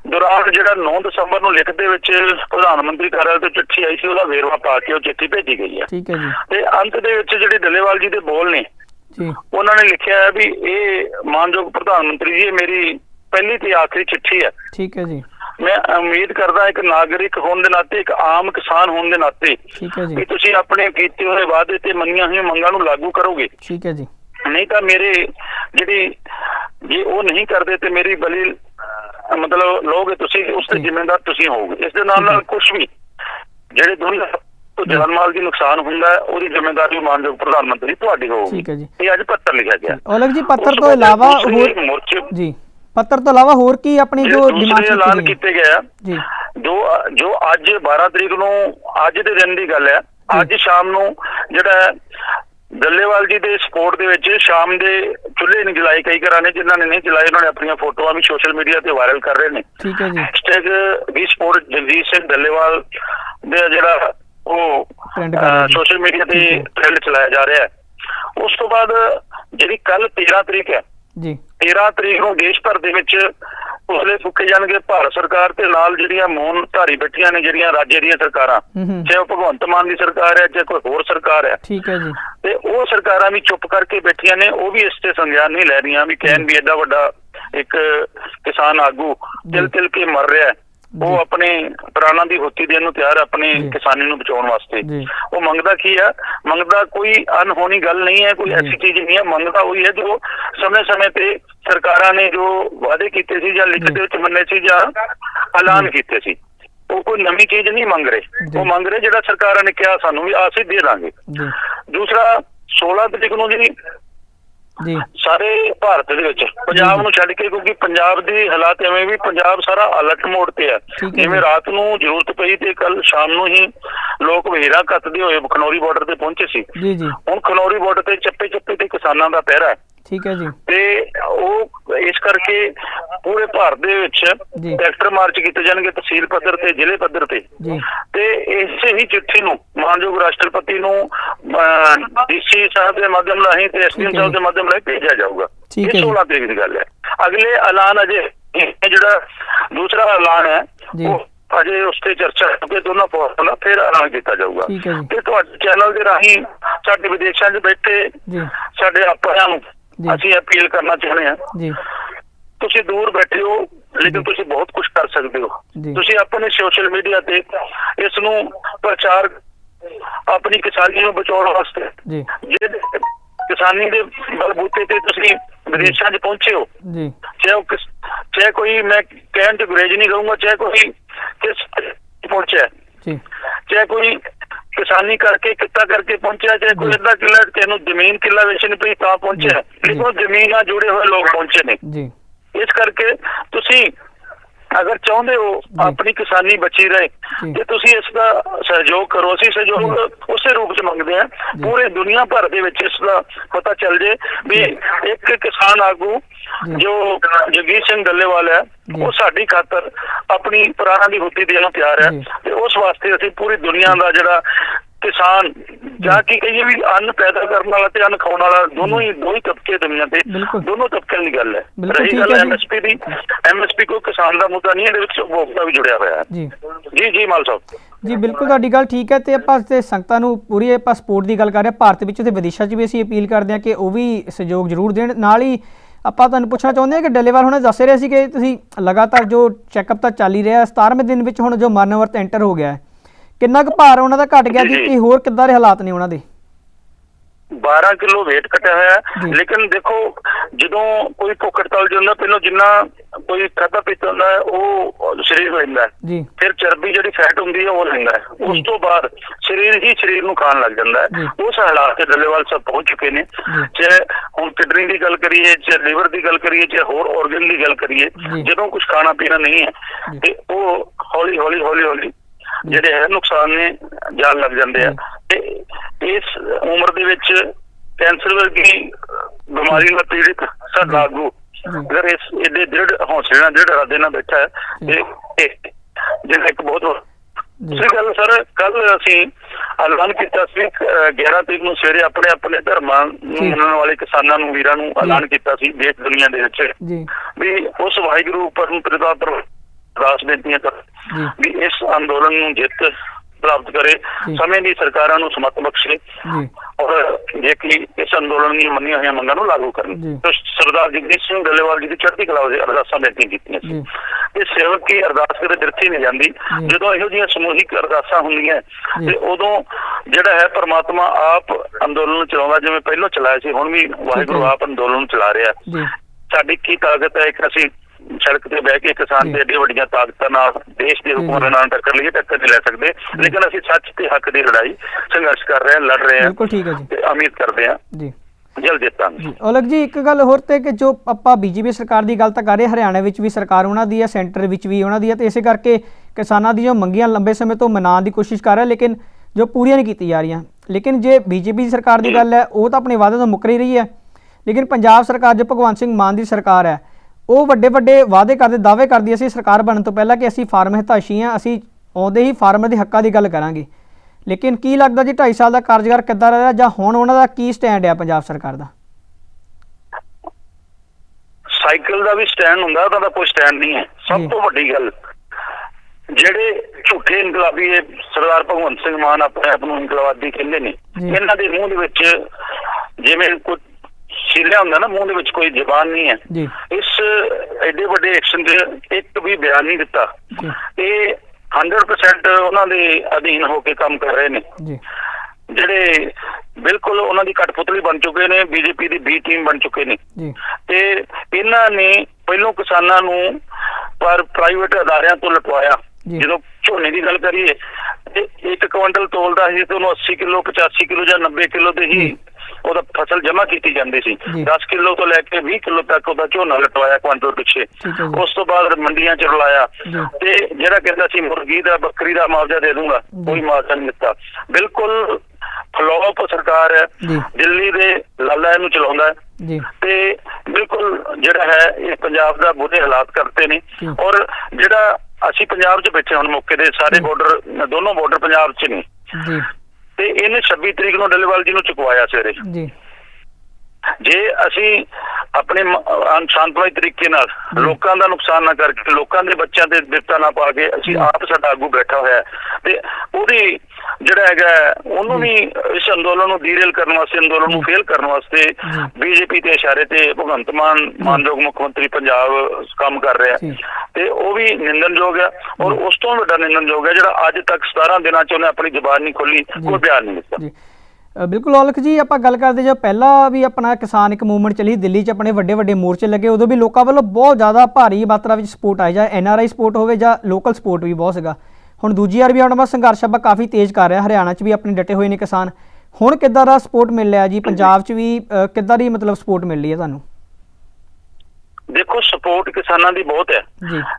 ਦੌਰਾਨ ਜਿਹੜਾ 9 ਦਸੰਬਰ ਨੂੰ ਲਿਖਤ ਦੇ ਵਿੱਚ ਪ੍ਰਧਾਨ ਮੰਤਰੀ ਕਾਰਜਾਲय ਤੋਂ ਚਿੱਠੀ ਆਈ ਸੀ ਉਹਦਾ ਵੇਰਵਾ ਪਾ ਕੇ ਉਹ ਚਿੱਠੀ ਭੇਜੀ ਗਈ ਹੈ। ਠੀਕ ਹੈ ਜੀ। ਤੇ ਅੰਤ ਦੇ ਵਿੱਚ ਜਿਹੜੇ ਡੱਲੇਵਾਲ ਜੀ ਦੇ ਬੋਲ ਨੇ ਜੀ। ਉਹਨਾਂ ਨੇ ਲਿਖਿਆ ਹੈ ਵੀ ਇਹ ਮਾਨਯੋਗ ਪ੍ਰਧਾਨ ਮੰਤਰੀ ਜੀ ਇਹ ਮੇਰੀ ਪਹਿਲੀ ਤੇ ਆਖਰੀ ਚਿੱਠੀ ਹੈ। ਠੀਕ ਹੈ ਜੀ। ਮੈਂ ਉਮੀਦ ਕਰਦਾ ਇੱਕ ਨਾਗਰਿਕ ਹੋਣ ਦੇ ਨਾਤੇ ਇੱਕ ਆਮ ਕਿਸਾਨ ਹੋਣ ਦੇ ਨਾਤੇ ਠੀਕ ਹੈ ਜੀ। ਤੁਸੀਂ ਆਪਣੇ ਕੀਤੇ ਹੋਏ ਵਾਅਦੇ ਤੇ ਮੰਨੀਆਂ ਹੋਈਆਂ ਮੰਗਾਂ ਨੂੰ ਲਾਗੂ ਕਰੋਗੇ। ਠੀਕ ਹੈ ਜੀ। ਨਹੀਂ ਤਾਂ ਮੇਰੇ ਜਿਹੜੀ ਜੇ ਉਹ ਨਹੀਂ ਕਰਦੇ ਤੇ ਮੇਰੀ ਬਲੀ ਮਤਲਬ ਲੋਗੇ ਤੁਸੀਂ ਉਸ ਤੇ ਜੀ। ਜ਼ਿੰਮੇਦਾਰ ਤੁਸੀਂ ਹੋਵੋਗੇ। ਇਸ ਦੇ ਨਾਲ ਨਾਲ ਕੁਝ ਵੀ ਜਿਹੜੇ ਦੁਨੀਆ ਤੋਂ। ਜਾਨ ਮਾਲ ਦੀ ਨੁਕਸਾਨ ਹੁੰਦਾ ਉਹਦੀ ਜ਼ਿੰਮੇਵਾਰੀ ਮਾਨਯੋਗ ਪ੍ਰਧਾਨ ਮੰਤਰੀ ਤੁਹਾਡੀ ਹੋਊਗੀ। ਠੀਕ ਹੈ ਜੀ। ਇਹ ਅੱਜ ਪੱਤਰ ਲਿਖਿਆ ਗਿਆ। ਔਲਖ ਜੀ ਪੱਤਰ ਤੋਂ ਇਲਾਵਾ ਹੋਰ ਜੀ। ਪੱਤਰ ਤੋਂ ਇਲਾਵਾ ਹੋਰ ਕੀ ਆਪਣੀ ਜੋ ਡਿਮਾਂਡ ਐਲਾਨ ਕੀਤੇ ਗਏ ਜੀ। ਜੋ ਜੋ ਅੱਜ 12 ਤਰੀਕ ਨੂੰ ਅੱਜ ਦੇ ਦਿਨ ਦੀ ਗੱਲ ਹੈ। ਅੱਜ ਸ਼ਾਮ ਨੂੰ ਜਿਹੜਾ ਹੈ, ਡੱਲੇਵਾਲ ਜੀ ਦੇ ਸਪੋਰਟ ਦੇ ਵਿੱਚ ਸ਼ਾਮ ਦੇ ਚੁੱਲ੍ਹੇ ਨਹੀਂ ਜਲਾਏ ਕਈ ਘਰਾਂ ਨੇ ਜਿਨ੍ਹਾਂ ਨੇ ਨਹੀਂ ਜਲਾਏ ਉਹਨਾਂ ਨੇ ਆਪਣੀਆਂ ਫੋਟੋਆਂ ਵੀ ਸੋਸ਼ਲ ਮੀਡੀਆ ਤੇ ਵਾਇਰਲ ਕਰ ਰਹੇ ਨੇ ਠੀਕ ਹੈ ਜੀ hashtag we support Jagdish Singh Dallewal ਦੇ ਜਿਹੜਾ ਉਹ। ਸੋਸ਼ਲ ਮੀਡੀਆ ਤੇ। ਟ੍ਰੈਂਡ ਚਲਾਇਆ ਜਾ ਰਿਹਾ ਹੈ ਉਸ ਤੋਂ ਬਾਅਦ ਜਿਹੜੀ ਕੱਲ 13 ਤਰੀਕ ਹੈ ਜੀ 13 ਤਰੀਕ ਨੂੰ ਦੇਸ਼ ਭਰ ਦੇ ਵਿੱਚ ਉਸਲੇ ਫੁੱਕੇ ਜਾਣਗੇ ਭਾਰਤ ਸਰਕਾਰ ਤੇ ਨਾਲ ਜਿਹੜੀਆਂ ਮੌਨ ਧਾਰੀ ਬੈਠੀਆਂ ਨੇ ਜਿਹੜੀਆਂ ਰਾਜੇ ਦੀਆਂ ਸਰਕਾਰਾਂ ਚਾਹੇ ਉਹ ਭਗਵੰਤ ਮਾਨ ਦੀ ਸਰਕਾਰ ਹੈ ਚਾਹੇ ਕੋਈ ਹੋਰ ਸਰਕਾਰ ਹੈ। ਠੀਕ ਹੈ ਜੀ। ਤੇ ਉਹ ਸਰਕਾਰਾਂ ਵੀ ਚੁੱਪ ਕਰਕੇ ਬੈਠੀਆਂ ਨੇ ਉਹ ਵੀ ਇਸ ਤੇ ਸੰਗਿਆਨ ਨਹੀਂ ਲੈ ਰਹੀਆਂ ਵੀ ਕਹਿਣ ਵੀ ਐਡਾ ਵੱਡਾ ਇੱਕ ਕਿਸਾਨ ਆਗੂ ਤਿਲ ਤਿਲ ਕੇ ਮਰ ਰਿਹਾ ਹੈ। ਉਹ ਆਪਣੇ ਪ੍ਰਾਣਾਂ ਦੀ ਹੁੱਤੀ ਦੇਣ ਨੂੰ ਤਿਆਰ ਆਪਣੀ। ਕਿਸਾਨੀ ਨੂੰ ਬਚਾਉਣ ਵਾਸਤੇ ਉਹ ਮੰਗਦਾ ਕੀ ਹੈ ਮੰਗਦਾ ਕੋਈ ਅਨਹੋਣੀ ਗੱਲ ਨਹੀਂ ਹੈ ਕੋਈ। ਐਸੀ ਚੀਜ਼ ਨਹੀਂ ਹੈ ਮੰਗਦਾ ਉਹੀ ਹੈ ਜੋ ਸਮੇਂ-ਸਮੇਂ ਤੇ ਸਰਕਾਰਾਂ ਨੇ ਜੋ ਵਾਅਦੇ ਕੀਤੇ ਸੀ ਜਾਂ ਲਿਖਤ। ਦੇ ਵਿੱਚ ਮੰਨੇ ਸੀ ਜਾਂ ਐਲਾਨ। ਕੀਤੇ ਸੀ ਉਹ ਕੋਈ ਨਵੀਂ ਚੀਜ਼ ਨਹੀਂ ਮੰਗ ਰਹੇ। ਉਹ ਮੰਗ ਰਹੇ ਜਿਹੜਾ ਸਰਕਾਰਾਂ ਨੇ ਕਿਹਾ ਸਾਨੂੰ ਵੀ ਅਸੀਂ ਦੇ ਦਾਂਗੇ ਦੂਸਰਾ 16 ਤਰੀਕ ਨੂੰ ਜੀ ਜੀ। ਸਾਰੇ ਭਾਰਤ ਦੇ ਵਿੱਚ ਪੰਜਾਬ। ਨੂੰ ਛੱਡ ਕੇ ਕਿਉਂਕਿ ਪੰਜਾਬ ਦੀ ਹਾਲਾਤ ਐਵੇਂ ਵੀ ਪੰਜਾਬ ਸਾਰਾ ਅਲਰਟ ਮੋਡ ਤੇ ਹੈ ਜਿਵੇਂ। ਰਾਤ ਨੂੰ ਜ਼ਰੂਰਤ ਪਈ ਤੇ ਕੱਲ ਸ਼ਾਮ ਨੂੰ ਹੀ ਲੋਕ ਵਹੀਰਾ ਕੱਤਦੇ ਹੋਏ ਖਨੌਰੀ ਬਾਰਡਰ ਤੇ ਪਹੁੰਚੇ ਸੀ। ਜੀ ਜੀ। ਹੁਣ ਖਨੌਰੀ ਬਾਰਡਰ ਤੇ ਚੱਪੇ ਚੱਪੇ ਤੇ ਕਿਸਾਨਾਂ ਦਾ ਪਹਿਰਾ ਹੈ। ਠੀਕ ਹੈ ਜੀ। ਤੇ ਉਹ ਇਸ ਕਰਕੇ ਪੂਰੇ ਭਾਰਤ ਦੇ ਵਿੱਚ। ਟਰੈਕਟਰ ਮਾਰਚ ਕੀਤੇ ਜਾਣਗੇ ਤਹਿਸੀਲ ਪੱਧਰ ਤੇ ਜ਼ਿਲ੍ਹੇ ਪੱਧਰ ਤੇ। ਜੀ। ਤੇ ਇਸੇ ਹੀ ਚਿੱਠੀ ਨੂੰ ਮਾਨਯੋਗ ਰਾਸ਼ਟਰਪਤੀ ਨੂੰ ਡੀਸੀ ਸਾਹਿਬ ਦੇ ਮਾਧਿਅਮ ਰਾਹੀਂ ਤੇ ਐਸਪੀਐਮ ਠੀਕ ਹੈ ਸਾਹਿਬ। ਦੇ ਮਾਧਿਅਮ ਰਾਹੀਂ ਭੇਜਿਆ ਜਾਊਗਾ ਇਹ ਹੈ ਜੀ। 16 ਤਰੀਕ ਦੀ ਗੱਲ ਹੈ ਅਗਲੇ ਐਲਾਨ ਅਜੇ ਜਿਹੜਾ ਦੂਸਰਾ ਐਲਾਨ ਹੈ। ਉਹ ਅਜੇ ਉਸ ਤੇ ਚਰਚਾ ਕਰਕੇ ਦੋਨਾਂ ਪੌੜਾਂ ਦਾ ਫਿਰ ਐਲਾਨ ਕੀਤਾ ਜਾਊਗਾ ਹੈ। ਤੇ ਤੁਹਾਡੇ ਚੈਨਲ ਦੇ ਰਾਹੀਂ ਸਾਡੇ ਵਿਦੇਸ਼ਾਂ 'ਚ ਬੈਠੇ ਸਾਡੇ ਆਪਣਿਆਂ ਨੂੰ। ਅਸੀਂ ਅਪੀਲ ਕਰਨਾ ਚਾਹੁੰਦੇ ਹਾਂ ਜੀ ਤੁਸੀਂ ਦੂਰ ਬੈਠੇ ਹੋ ਲੇਕਿਨ ਤੁਸੀਂ ਬਹੁਤ ਕੁਝ ਕਰ ਸਕਦੇ ਹੋ। ਤੁਸੀਂ ਆਪਣੇ ਸੋਸ਼ਲ ਮੀਡੀਆ ਤੇ ਇਸ ਨੂੰ ਪ੍ਰਚਾਰ ਆਪਣੀ ਕਿਸਾਨੀ ਨੂੰ ਬਚਾਉਣ ਵਾਸਤੇ। ਜੀ। ਜੇ ਕਿਸਾਨੀ ਦੇ ਬਲਬੂਤੇ ਤੇ ਤੁਸੀਂ ਵਿਦੇਸ਼ਾਂ 'ਚ ਪਹੁੰਚੇ ਹੋ ਜੀ। ਚਾਹੇ ਚਾਹੇ ਕੋਈ ਮੈਂ ਕਹਿਣ ਤੇ ਗੁਰੇਜ ਨਹੀਂ ਕਰੂੰਗਾ ਚਾਹੇ ਕੋਈ ਕਿਸ ਪਹੁੰਚਿਆ। ਜੀ। ਚਾਹੇ ਕੋਈ ਕਿਸਾਨੀ ਕਰਕੇ ਕਿੱਤਾ ਕਰਕੇ ਪਹੁੰਚਿਆ ਚਾਹੇ ਕੋਈ। ਅੱਧਾ ਕਿੱਲਾ ਤੈਨੂੰ ਜ਼ਮੀਨ ਕਿੱਲਾ ਵੇਚਣ ਪਈ ਤਾਂ ਪਹੁੰਚਿਆ। ਲੇਕਿਨ ਜ਼ਮੀਨ ਨਾਲ ਜੁੜੇ ਹੋਏ ਲੋਕ ਪਹੁੰਚੇ ਨੇ। ਜੀ। ਇਸ ਕਰਕੇ ਤੁਸੀਂ ਅਗਰ ਚਾਹੁੰਦੇ ਹੋ ਆਪਣੀ ਕਿਸਾਨੀ ਬਚੀ ਰਹੇ। ਤੇ ਤੁਸੀਂ ਇਸ ਦਾ ਸਹਿਯੋਗ ਕਰੋ ਅਸੀਂ ਸਹਿਯੋਗ ਉਸੇ ਰੂਪ ਚ ਮੰਗਦੇ ਜੀ। ਪੂਰੇ ਦੁਨੀਆ ਭਰ ਦੇ ਵਿੱਚ ਇਸ ਦਾ ਪਤਾ ਚੱਲ ਜੇ ਵੀ ਇੱਕ ਕਿਸਾਨ ਆਗੂ ਜੀ। ਜਗੀਰ ਸਿੰਘ ਡੱਲੇਵਾਲ ਹੈ। ਉਹ ਸਾਡੀ ਖਾਤਰ ਆਪਣੀ ਪ੍ਰਾਣਾਂ ਦੀ ਹੁੱਤੀ ਦੇਣ ਨੂੰ ਤਿਆਰ ਹੈ। ਤੇ ਉਸ ਵਾਸਤੇ ਅਸੀਂ ਪੂਰੀ ਦੁਨੀਆ ਦਾ ਜਿਹੜਾ ਕਿਸਾਨ ਜਾਂ ਕੀ ਕਹੀਏ ਵੀ ਅੰਨ ਪੈਦਾ ਕਰਨ ਵਾਲਾ ਤੇ ਅੰਨ ਖਾਣ ਵਾਲਾ ਦੋਨੋਂ ਹੀ ਦੋ ਹੀ ਤਬਕੇ ਦੁਨੀਆ ਤੇ। ਦੋਨੋਂ ਤਬਕਿਆਂ ਦੀ ਗੱਲ ਹੈ। ਰਹੀ ਗੱਲ। ਐਮਐਸਪੀ ਦੀ ਐਮਐਸਪੀ ਕੋਈ ਕਿਸਾਨ ਦਾ ਮੁੱਦਾ ਨਹੀਂ ਇਹਦੇ ਵਿੱਚ ਉਪਭੋਗਤਾ ਵੀ ਜੁੜਿਆ ਹੋਇਆ ਹੈ। ਜੀ। ਜੀ ਜੀ ਮਾਲ ਸਾਹਿਬ। ਜੀ ਬਿਲਕੁਲ ਤੁਹਾਡੀ ਗੱਲ ਠੀਕ ਹੈ ਤੇ ਆਪਾਂ ਤੇ ਸੰਗਤਾਂ ਨੂੰ ਪੂਰੀ ਆਪਾਂ ਸਪੋਰਟ ਦੀ ਗੱਲ ਕਰ ਰਹੇ ਭਾਰਤ ਵਿੱਚ ਤੇ ਵਿਦੇਸ਼ਾਂ 'ਚ ਵੀ ਅਸੀਂ ਅਪੀਲ ਕਰਦੇ ਹਾਂ ਕਿ ਉਹ ਵੀ ਸਹਿਯੋਗ ਜ਼ਰੂਰ ਦੇਣ। ਨਾਲ ਹੀ ਆਪਾਂ ਤੁਹਾਨੂੰ ਪੁੱਛਣਾ ਚਾਹੁੰਦੇ ਹਾਂ ਕਿ ਡੈਲੀਵਰ ਹੁਣੇ ਦੱਸ ਰਹੇ ਸੀ ਕਿ ਤੁਸੀਂ ਲਗਾਤਾਰ ਜੋ ਚੈੱਕਅਪ ਤਾਂ ਚੱਲ ਹੀ ਰਿਹਾ 17ਵੇਂ ਦਿਨ ਵਿੱਚ ਹੁਣ ਜੋ ਮਰਨਵਰਤ ਐਂਟਰ ਹੋ ਗਿਆ ਹੈ ਕਿੰਨਾ ਕੁ ਭਾਰ ਉਹਨਾਂ ਦਾ ਘਟ ਗਿਆ ਜੀ ਜੀ। ਤੇ ਹੋਰ ਕਿੱਦਾਂ ਦੇ ਹਾਲਾਤ ਨੇ ਉਹਨਾਂ ਦੇ 12 ਕਿਲੋ weight ਘਟਿਆ ਹੋਇਆ ਜੀ। ਹੈ ਲੇਕਿਨ ਦੇਖੋ ਜਦੋਂ ਕੋਈ ਭੁੱਖ ਹੜਤਾਲ ਜਾਂਦਾ ਪਹਿਲਾਂ ਜਿੰਨਾ ਕੋਈ ਖਾਧਾ ਪੀਤਾ ਹੁੰਦਾ ਉਹ ਸਰੀਰ ਲੈਂਦਾ ਜੀ ਫਿਰ ਚਰਬੀ ਜਿਹੜੀ ਫੈਟ ਹੁੰਦੀ ਹੈ ਉਹ ਲੈਂਦਾ ਜੀ। ਉਸ ਤੋਂ ਬਾਅਦ ਸਰੀਰ ਹੀ ਸਰੀਰ ਨੂੰ ਖਾਣ ਲੱਗ ਜਾਂਦਾ ਜੀ। ਹੈ ਉਸ ਹਾਲਾਤ ਤੇ ਡੱਲੇਵਾਲ ਸਾਹਿਬ ਪਹੁੰਚ ਚੁੱਕੇ ਨੇ ਜੀ। ਚਾਹੇ ਹੁਣ ਕਿਡਨੀ ਦੀ ਗੱਲ ਕਰੀਏ ਚਾਹੇ ਲਿਵਰ ਦੀ ਗੱਲ ਕਰੀਏ ਚਾਹੇ ਹੋਰ ਆਰਗਨ ਦੀ ਗੱਲ ਕਰੀਏ ਜੀ। ਜਦੋਂ ਕੁਝ ਖਾਣਾ ਪੀਣਾ ਨਹੀਂ ਜੀ। ਹੈ ਤੇ ਉਹ ਹੌਲੀ ਹੌਲੀ ਹੌਲੀ ਹੌਲੀ ਜਿਹੜੇ ਹੈ ਨੁਕਸਾਨ ਨੇ ਜਾਣ ਲੱਗ ਜਾਂਦੇ ਆ। ਤੇ ਇਸ ਉਮਰ ਦੇ ਵਿੱਚ ਕੈਂਸਰ ਵਰਗੀ ਬਿਮਾਰੀ ਨਾਲ ਪੀੜਿਤ ਜੀ। ਅਗਰ ਇਸ ਇਹਦੇ ਦ੍ਰਿੜ ਹੌਸਲੇ ਨਾਲ ਦ੍ਰਿੜ ਇਰਾਦੇ ਨਾਲ ਬੈਠਾ ਹੈ ਤੇ ਇਹ ਜਿਹੜਾ ਇੱਕ ਬਹੁਤ ਦੂਸਰੀ ਗੱਲ ਸਰ ਕੱਲ ਅਸੀਂ ਐਲਾਨ ਕੀਤਾ ਸੀ ਅਹ 11 ਤਰੀਕ ਨੂੰ ਸਵੇਰੇ ਆਪਣੇ ਆਪਣੇ ਧਰਮਾਂ ਨੂੰ। ਮੰਨਣ ਵਾਲੇ ਕਿਸਾਨਾਂ ਨੂੰ ਵੀਰਾਂ ਨੂੰ ਐਲਾਨ ਕੀਤਾ ਸੀ ਦੇਸ਼ ਦੁਨੀਆ ਦੇ ਵਿੱਚ। ਜੀ। ਵੀ ਉਸ ਵਾਹਿਗੁਰੂ ਪਰਮਪਿਤਾ ਪਰ ਅਰਦਾਸ ਬੇਨਤੀਆਂ ਕਰ ਵੀ ਇਸ ਅੰਦੋਲਨ ਨੂੰ ਜਿੱਤ ਪ੍ਰਾਪਤ ਕਰੇ। ਸਮੇਂ ਦੀ ਸਰਕਾਰਾਂ ਨੂੰ ਸਮਤ ਬਖਸ਼ੇ ਜੀ। ਔਰ ਜੇ ਕਿ ਇਸ ਅੰਦੋਲਨ ਦੀਆਂ ਮੰਨੀਆਂ ਹੋਈਆਂ ਮੰਗਾਂ ਨੂੰ ਲਾਗੂ ਕਰਨ। ਸਰਦਾਰ ਜਗਦੀਸ਼ ਸਿੰਘ ਡੱਲੇਵਾਲ ਜੀ ਦੀ ਚੜ੍ਹਦੀ ਕਲਾ ਦੇ ਅਰਦਾਸਾਂ ਬੇਨਤੀ ਕੀਤੀਆਂ ਸੀ ਇਹ ਸੇਵਕ ਕੀ ਅਰਦਾਸ ਕਦੇ ਦਿਰਥੀ ਨਹੀਂ ਜਾਂਦੀ। ਜਦੋਂ ਇਹੋ ਜਿਹੀਆਂ ਸਮੂਹਿਕ ਅਰਦਾਸਾਂ ਹੁੰਦੀਆਂ। ਤੇ ਉਦੋਂ ਜਿਹੜਾ ਹੈ ਪ੍ਰਮਾਤਮਾ ਆਪ ਅੰਦੋਲਨ ਨੂੰ ਚਲਾਉਂਦਾ ਜਿਵੇਂ ਪਹਿਲਾਂ ਚਲਾਇਆ ਸੀ ਹੁਣ ਵੀ ਵਾਹਿਗੁਰੂ। ਆਪ ਅੰਦੋਲਨ ਨੂੰ ਚਲਾ ਰਿਹਾ। ਸਾਡੀ ਕੀ ਤਾਕਤ ਹੈ ਕਿ ਅਸੀਂ ਸੜਕ ਤੇ ਬਹਿ ਕੇ ਕਿਸਾਨ। ਤੇ ਏਡੀ ਵੱਡੀਆਂ ਤਾਕਤਾਂ ਨਾਲ ਦੇਸ਼ ਦੇ ਹੁਕਮਾਂ ਨਾਲ ਟੱਕਰ ਲਈਏ ਟੱਕਰ ਨਹੀਂ ਲੈ ਸਕਦੇ। ਲੇਕਿਨ ਅਸੀਂ ਸੱਚ ਤੇ ਹੱਕ ਦੀ ਲੜਾਈ ਸੰਘਰਸ਼ ਕਰ ਰਹੇ ਹਾਂ ਲੜ ਰਹੇ ਹਾਂ ਬਿਲਕੁਲ ਠੀਕ ਹੈ ਜੀ। ਤੇ ਉਮੀਦ ਕਰਦੇ ਹਾਂ ਜੀ। ਜਲਦ ਜਿੱਤਾਂਗੇ ਔਲਖ ਜੀ ਇੱਕ ਗੱਲ ਹੋਰ ਤੇ ਕਿ ਜੋ ਆਪਾਂ ਬੀਜੇਪੀ ਸਰਕਾਰ ਦੀ ਗੱਲ ਤਾਂ ਕਰ ਰਹੇ ਹਰਿਆਣਾ ਵਿੱਚ ਵੀ ਸਰਕਾਰ ਉਹਨਾਂ ਦੀ ਹੈ ਸੈਂਟਰ ਵਿੱਚ ਵੀ ਉਹਨਾਂ ਦੀ ਹੈ ਤੇ ਇਸੇ ਕਰਕੇ ਕਿਸਾਨਾਂ ਦੀਆਂ ਮੰਗੀਆਂ ਲੰਬੇ ਸਮੇਂ ਤੋਂ ਮਨਾਉਣ ਦੀ ਕੋਸ਼ਿਸ਼ ਕਰ ਰਿਹਾ ਲੇਕਿਨ ਜੋ ਪੂਰੀਆਂ ਨਹੀਂ ਕੀਤੀ ਜਾ ਰਹੀਆਂ। ਲੇਕਿਨ ਜੇ ਬੀਜੇਪੀ ਸਰਕਾਰ ਦੀ ਗੱਲ ਹੈ ਉਹ ਤਾਂ ਆਪਣੇ ਵਾਅਦੇ ਤੋਂ ਮੁੱਕਰ ਹੀ ਰਹੀ ਹੈ। ਲੇਕਿਨ ਪੰਜਾਬ ਸਰਕਾਰ ਜੋ ਭਗਵੰਤ ਸਿੰਘ ਮਾਨ ਦੀ ਸਰਕਾਰ ਹੈ ਉਹ ਵੱਡੇ ਵੱਡੇ ਵਾਅਦੇ ਕਰਦੇ ਦਾਅਵੇ ਕਰਦੀ ਸੀ ਸਰਕਾਰ ਬਣਨ ਤੋਂ ਪਹਿਲਾਂ ਕਿ ਅਸੀਂ ਫਾਰਮ ਹਿਤੈਸ਼ੀ ਹਾਂ ਅਸੀਂ ਆਉਂਦੇ ਹੀ ਫਾਰਮਰ ਦੇ ਹੱਕਾਂ ਦੀ ਗੱਲ ਕਰਾਂਗੇ ਲੇਕਿਨ ਕੀ ਲੱਗਦਾ ਜੀ 2.5 ਸਾਲ ਦਾ ਕਾਰਜਕਾਲ ਕਿੱਦਾਂ ਰਿਹਾ ਜਾਂ ਹੁਣ ਉਹਨਾਂ ਦਾ ਕੀ ਸਟੈਂਡ ਹੈ ਪੰਜਾਬ ਸਰਕਾਰ ਦਾ ਸਾਈਕਲ ਦਾ ਵੀ ਸਟੈਂਡ ਹੁੰਦਾ ਉਹਦਾ ਤਾਂ ਕੋਈ ਸਟੈਂਡ ਨਹੀਂ ਹੈ। ਸਭ ਤੋਂ ਵੱਡੀ ਗੱਲ ਜਿਹੜੇ ਝੂਠੇ ਇਨਕਲਾਬੀ ਇਹ ਸਰਦਾਰ ਭਗਵੰਤ ਸਿੰਘ ਮਾਨ ਆਪਣੇ ਆਪ ਨੂੰ ਇਨਕਲਾਬੀ ਕਹਿੰਦੇ ਨੇ। ਇਹਨਾਂ ਦੇ ਮੂੰਹ ਦੇ ਵਿੱਚ ਜਿਵੇਂ ਕੋਈ ਸੀਲਿਆ ਹੁੰਦਾ ਨਾ ਮੂੰਹ ਦੇ ਵਿੱਚ ਕੋਈ ਜ਼ਬਾਨ ਨਹੀਂ ਹੈ। ਜੀ। ਇਸ ਐਡੇ ਵੱਡੇ ਐਕਸ਼ਨ ਦੇ ਇੱਕ ਵੀ ਬਿਆਨ ਨਹੀਂ ਦਿੱਤਾ। ਇਹ 100% ਉਹਨਾਂ ਦੇ ਅਧੀਨ ਹੋ ਕੇ ਕੰਮ ਕਰ ਰਹੇ ਨੇ। ਜੀ। ਜਿਹੜੇ ਬਿਲਕੁਲ ਉਹਨਾਂ ਦੀ ਕਠਪੁਤਲੀ ਬਣ ਚੁੱਕੇ ਨੇ ਬੀਜੇਪੀ ਦੀ ਬੀ ਟੀਮ ਬਣ ਚੁੱਕੇ ਨੇ। ਤੇ ਇਹਨਾਂ ਨੇ ਪਹਿਲੋਂ ਕਿਸਾਨਾਂ ਨੂੰ ਪਰ ਪ੍ਰਾਈਵੇਟ ਅਦਾਰਿਆਂ ਤੋਂ ਲਟਵਾਇਆ। ਜਦੋਂ ਝੋਨੇ ਦੀ ਗੱਲ ਕਰੀਏ ਇੱਕ ਕੁਇੰਟਲ ਤੋਲਦਾ ਸੀ ਤੇ ਉਹਨੂੰ 80 ਕਿਲੋ 85 ਕਿਲੋ ਜਾਂ 90 ਕਿਲੋ ਤੇ ਹੀ। ਉਹਦਾ ਫਸਲ ਜਮ੍ਹਾਂ ਕੀਤੀ ਜਾਂਦੀ ਸੀ ਜੀ। 10 ਕਿਲੋ ਤੋਂ ਲੈ ਕੇ 20 ਕਿਲੋ ਤੱਕ ਉਹਦਾ ਝੋਨਾ ਲਟਵਾਇਆ ਕੁਇੰਟਲ ਪਿੱਛੇ। ਉਸ ਤੋਂ ਬਾਅਦ ਮੰਡੀਆਂ ਚ ਰਲਾਇਆ। ਤੇ ਜਿਹੜਾ ਕਹਿੰਦਾ ਸੀ ਮੁਰਗੀ ਦਾ ਬੱਕਰੀ ਦਾ ਮੁਆਵਜ਼ਾ ਦੇ ਦੂੰਗਾ। ਕੋਈ ਮੁਆਵਜ਼ਾ ਨਹੀਂ ਦਿੱਤਾ ਬਿਲਕੁਲ ਫਲੋਪ ਸਰਕਾਰ ਹੈ। ਦਿੱਲੀ ਦੇ ਲਾਲਾ ਇਹਨੂੰ ਚਲਾਉਂਦਾ ਹੈ ਜੀ ਤੇ ਬਿਲਕੁਲ ਜਿਹੜਾ ਹੈ ਇਹ ਪੰਜਾਬ ਦਾ ਬੁਰੇ ਹਾਲਾਤ ਕਰਤੇ ਨੇ। ਔਰ ਜਿਹੜਾ ਅਸੀਂ ਪੰਜਾਬ 'ਚ ਬੈਠੇ ਹੁਣ ਮੌਕੇ ਦੇ ਸਾਰੇ। ਬਾਰਡਰ ਦੋਨੋਂ ਬਾਰਡਰ ਪੰਜਾਬ 'ਚ ਨੇ ਜੀ ਤੇ ਇਹਨੇ 26 ਤਰੀਕ ਨੂੰ ਡੱਲੇਵਾਲ ਜੀ ਨੂੰ ਚੁਕਵਾਇਆ ਸਵੇਰੇ। ਜੀ। ਜੇ ਅਸੀਂ ਆਪਣੇ ਸ਼ਾਂਤਮਈ ਤਰੀਕੇ ਨਾਲ ਲੋਕਾਂ ਦਾ ਨੁਕਸਾਨ ਨਾ ਕਰਕੇ ਲੋਕਾਂ ਦੇ ਬੱਚਿਆਂ ਤੇ ਦਿੱਤਾ ਨਾ ਪਾ ਕੇ ਅਸੀਂ। ਆਪ ਸਾਡਾ ਆਗੂ ਬੈਠਾ ਹੋਇਆ ਤੇ ਉਹਦੀ ਜਿਹੜਾ ਹੈਗਾ ਉਹਨੂੰ ਵੀ ਇਸ ਅੰਦੋਲਨ ਨੂੰ ਡੀਰੇਲ ਕਰਨ ਵਾਸਤੇ ਅੰਦੋਲਨ ਨੂੰ। ਫੇਲ ਕਰਨ ਵਾਸਤੇ। ਬੀਜੇਪੀ ਦੇ ਇਸ਼ਾਰੇ ਤੇ ਭਗਵੰਤ ਮਾਨ ਮਾਨਯੋਗ ਮੁੱਖ ਮੰਤਰੀ ਪੰਜਾਬ ਕੰਮ ਕਰ ਰਿਹਾ। ਤੇ ਉਹ ਵੀ ਨਿੰਦਨਯੋਗ ਹੈ ਔਰ। ਉਸ ਤੋਂ ਵੱਡਾ ਨਿੰਦਨਯੋਗ ਹੈ ਜਿਹੜਾ ਅੱਜ ਤੱਕ 17 ਦਿਨਾਂ ਚ ਉਹਨੇ ਆਪਣੀ ਜ਼ੁਬਾਨ ਨਹੀਂ ਖੋਲੀ। ਕੋਈ ਬਿਆਨ ਨਹੀਂ ਦਿੱਤਾ ਬਿਲਕੁਲ ਔਲਖ ਜੀ ਆਪਾਂ ਗੱਲ ਕਰਦੇ ਜੋ ਪਹਿਲਾਂ ਵੀ ਆਪਣਾ ਕਿਸਾਨ ਇੱਕ ਮੂਵਮੈਂਟ ਚੱਲੀ ਦਿੱਲੀ 'ਚ ਆਪਣੇ ਵੱਡੇ ਵੱਡੇ ਮੋਰਚੇ ਲੱਗੇ ਉਦੋਂ ਵੀ ਲੋਕਾਂ ਵੱਲੋਂ ਬਹੁਤ ਜ਼ਿਆਦਾ ਭਾਰੀ ਮਾਤਰਾ ਵਿੱਚ ਸਪੋਰਟ ਆਈ ਜਾਂ ਐਨਆਰਆਈ ਸਪੋਰਟ ਹੋਵੇ ਜਾਂ ਲੋਕਲ ਸਪੋਰਟ ਵੀ ਬਹੁਤ ਸੀਗਾ ਹੁਣ ਦੂਜੀ ਵਾਰ ਵੀ ਆਪਣਾ ਵਾਲਾ ਸੰਘਰਸ਼ ਆਪਾਂ ਕਾਫੀ ਤੇਜ਼ ਕਰ ਰਿਹਾ। ਹਰਿਆਣਾ 'ਚ ਵੀ ਆਪਣੇ ਡਟੇ ਹੋਏ ਨੇ ਕਿਸਾਨ। ਹੁਣ ਕਿੱਦਾਂ ਦਾ ਸਪੋਰਟ ਮਿਲ ਰਿਹਾ ਜੀ? ਪੰਜਾਬ 'ਚ ਵੀ ਕਿੱਦਾਂ ਦੀ ਮਤਲਬ ਸਪੋਰਟ ਮਿਲ ਰਹੀ ਹੈ ਤੁਹਾਨੂੰ? ਦੇਖੋ ਸਪੋਰਟ ਕਿਸਾਨਾਂ ਦੀ ਬਹੁਤ ਹੈ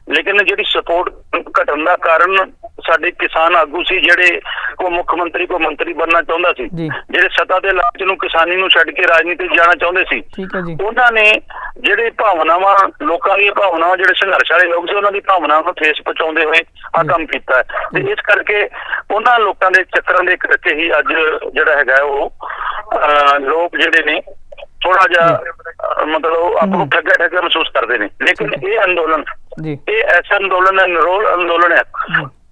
ਲੇਕਿਨ ਜਿਹੜੀ ਸਪੋਰਟ ਘਟਣ ਦਾ ਕਾਰਨ ਸਾਡੇ ਕਿਸਾਨ ਆਗੂ ਸੀ ਜਿਹੜੇ ਕੋ ਮੁੱਖ ਮੰਤਰੀ ਕੋ ਮੰਤਰੀ ਬਣਨਾ ਚਾਹੁੰਦਾ ਸੀ। ਜਿਹੜੇ ਸੱਤਾ ਦੇ ਲਾਲਚ ਨੂੰ ਕਿਸਾਨੀ ਨੂੰ ਛੱਡ ਕੇ ਰਾਜਨੀਤੀ ਜਾਣਾ ਚਾਹੁੰਦੇ ਸੀ ਉਹਨਾਂ ਨੇ ਜਿਹੜੇ ਭਾਵਨਾਵਾਂ ਲੋਕਾਂ ਦੀਆਂ ਭਾਵਨਾਵਾਂ ਜਿਹੜੇ ਸੰਘਰਸ਼ ਵਾਲੇ ਲੋਕ ਸੀ ਉਹਨਾਂ ਦੀ ਭਾਵਨਾਵਾਂ ਨੂੰ ਠੇਸ ਪਹੁੰਚਾਉਂਦੇ ਹੋਏ ਆ। ਕੰਮ ਕੀਤਾ। ਤੇ ਇਸ ਕਰਕੇ ਉਹਨਾਂ ਲੋਕਾਂ ਦੇ ਚੱਕਰਾਂ ਦੇ ਕਰਕੇ ਹੀ ਅੱਜ ਜਿਹੜਾ ਹੈਗਾ ਉਹ ਲੋਕ ਜਿਹੜੇ ਨੇ ਥੋੜਾ ਜਿਹਾ ਮਤਲਬ ਆਪ ਨੂੰ। ਠੱਗਾ ਠੱਗਾ ਮਹਿਸੂਸ ਕਰਦੇ ਨੇ। ਲੇਕਿਨ ਇਹ ਅੰਦੋਲਨ ਜੀ। ਇਹ ਐਸਾ ਅੰਦੋਲਨ ਹੈ ਨਿਰੋਲ ਅੰਦੋਲਨ ਹੈ।